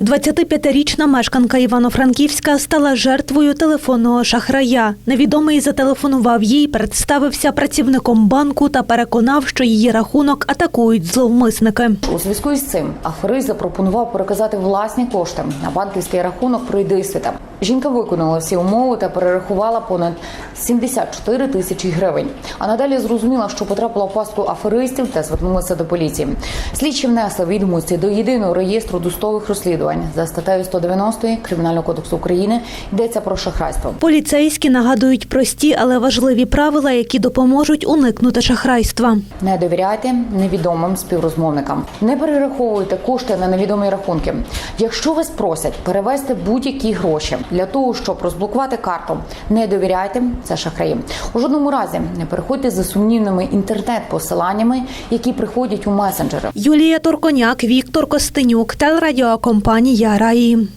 25-річна мешканка Івано-Франківська стала жертвою телефонного шахрая. Невідомий зателефонував їй, представився працівником банку та переконав, що її рахунок атакують зловмисники. У зв'язку із цим аферист запропонував переказати власні кошти на банківський рахунок Пройдисвіта. Жінка виконала всі умови та перерахувала понад 74 тисячі гривень. А надалі зрозуміла, що потрапила в пастку аферистів та звернулася до поліції. Слідчі внесли відомості до єдиного реєстру досудових розслідувань за статтею 190 Кримінального кодексу України йдеться про шахрайство. Поліцейські нагадують прості, але важливі правила, які допоможуть уникнути шахрайства. Не довіряйте невідомим співрозмовникам. Не перераховуйте кошти на невідомі рахунки. Якщо вас просять перевести будь-які гроші для того, щоб розблокувати карту, не довіряйте це шахраї. У жодному разі не переходьте за сумнівними інтернет-посиланнями, які приходять у месенджери. Юлія Торконяк, Віктор Костенюк, телерадіокомпанія Раї.